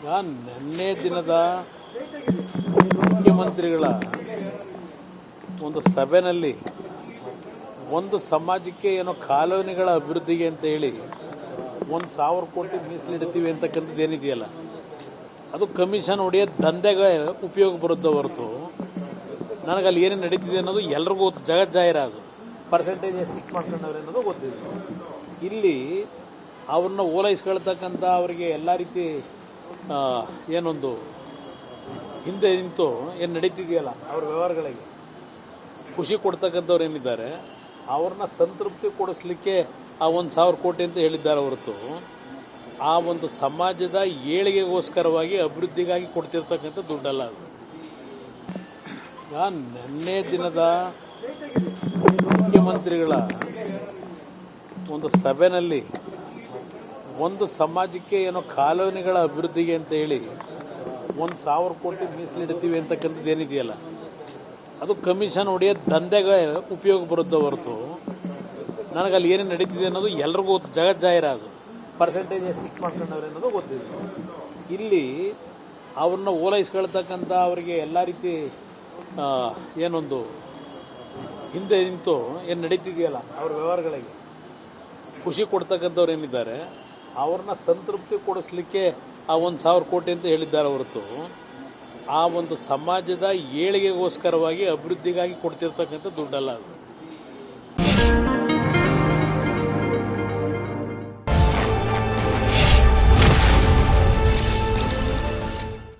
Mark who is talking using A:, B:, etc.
A: ಈಗ ನಿನ್ನೆ ದಿನದ ಮುಖ್ಯಮಂತ್ರಿಗಳ ಒಂದು ಸಭೆಯಲ್ಲಿ ಒಂದು ಸಮಾಜಕ್ಕೆ ಏನೋ ಕಾಲೋನಿಗಳ ಅಭಿವೃದ್ಧಿಗೆ ಅಂತ ಹೇಳಿ ಒಂದು ಸಾವಿರ ಕೋಟಿ ಮೀಸಲಿಡ್ತೀವಿ ಅಂತಕ್ಕಂಥದ್ದು ಏನಿದೆಯಲ್ಲ, ಅದು ಕಮಿಷನ್ ಹೊಡೆಯೋ ದಂಧೆಗೆ ಉಪಯೋಗ ಬರುತ್ತೆ ಹೊರತು ನನಗೆ ಅಲ್ಲಿ ಏನೇನು ನಡೀತಿದೆ ಅನ್ನೋದು ಎಲ್ರಿಗೂ ಗೊತ್ತು. ಜಗತ್ ಜಾಹಿರ ಅದು ಪರ್ಸೆಂಟೇಜ್ ಫಿಕ್ಸ್ ಮಾಡ್ಕೊಂಡವ್ರೆ ಅನ್ನೋದು ಗೊತ್ತಿದೆ. ಇಲ್ಲಿ ಅವ್ರನ್ನ ಓಲೈಸ್ಕೊಳ್ತಕ್ಕಂಥ ಅವರಿಗೆ ಎಲ್ಲ ರೀತಿ ಏನೊಂದು ಹಿಂದೆ ನಿಂತು ಏನು ನಡೀತಿದೆಯಲ್ಲ ಅವ್ರ ವ್ಯವಹಾರಗಳಿಗೆ. ಖುಷಿ ಕೊಡ್ತಕ್ಕಂಥವ್ರು ಏನಿದ್ದಾರೆ, ಅವ್ರನ್ನ ಸಂತೃಪ್ತಿ ಕೊಡಿಸ್ಲಿಕ್ಕೆ ಆ ಒಂದು ಸಾವಿರ ಕೋಟಿ ಅಂತ ಹೇಳಿದ್ದಾರೆ ಹೊರತು, ಆ ಒಂದು ಸಮಾಜದ ಏಳಿಗೆಗೋಸ್ಕರವಾಗಿ ಅಭಿವೃದ್ಧಿಗಾಗಿ ಕೊಡ್ತಿರ್ತಕ್ಕಂಥ ದುಡ್ಡಲ್ಲ ಅದು. ನಿನ್ನೆ ದಿನದ ಮುಖ್ಯಮಂತ್ರಿಗಳ ಒಂದು ಸಭೆಯಲ್ಲಿ ಒಂದು ಸಮಾಜಕ್ಕೆ ಏನೋ ಕಾಲೋನಿಗಳ ಅಭಿವೃದ್ಧಿಗೆ ಅಂತ ಹೇಳಿ ಒಂದು ಸಾವಿರ ಕೋಟಿ ಮೀಸಲಿಡ್ತೀವಿ ಅಂತಕ್ಕಂಥದ್ದು ಏನಿದೆಯಲ್ಲ, ಅದು ಕಮಿಷನ್ ಹೊಡೆಯೋ ದಂಧೆಗೆ ಉಪಯೋಗ ಬರುತ್ತೆ ಹೊರತು ನನಗೆ ಅಲ್ಲಿ ಏನೇನು ನಡೀತಿದೆ ಅನ್ನೋದು ಎಲ್ರಿಗೂ ಗೊತ್ತು. ಜಗತ್ ಜಾಹೀರಾದು ಪರ್ಸೆಂಟೇಜ್ ಫಿಕ್ಸ್ ಮಾಡ್ಕೊಂಡವ್ರೆ ಅನ್ನೋದು ಗೊತ್ತಿದೆ ಇಲ್ಲಿ ಅವ್ರನ್ನ ಓಲೈಸ್ಕೊಳ್ತಕ್ಕಂಥ ಅವರಿಗೆ ಎಲ್ಲ ರೀತಿ ಏನೊಂದು ಹಿಂದೆ ನಿಂತು ಏನು ನಡೀತಿದೆಯಲ್ಲ ಅವ್ರ ವ್ಯವಹಾರಗಳಿಗೆ, ಖುಷಿ ಕೊಡ್ತಕ್ಕಂಥವ್ರು ಏನಿದ್ದಾರೆ ಅವ್ರನ್ನ ಸಂತೃಪ್ತಿ ಕೊಡಿಸ್ಲಿಕ್ಕೆ ಆ ಒಂದು ಸಾವಿರ ಕೋಟಿ ಅಂತ ಹೇಳಿದ್ದಾರೆ ಹೊರತು, ಆ ಒಂದು ಸಮಾಜದ ಏಳಿಗೆಗೋಸ್ಕರವಾಗಿ ಅಭಿವೃದ್ಧಿಗಾಗಿ ಕೊಡ್ತಿರ್ತಕ್ಕಂಥ ದುಡ್ಡಲ್ಲ ಅದು.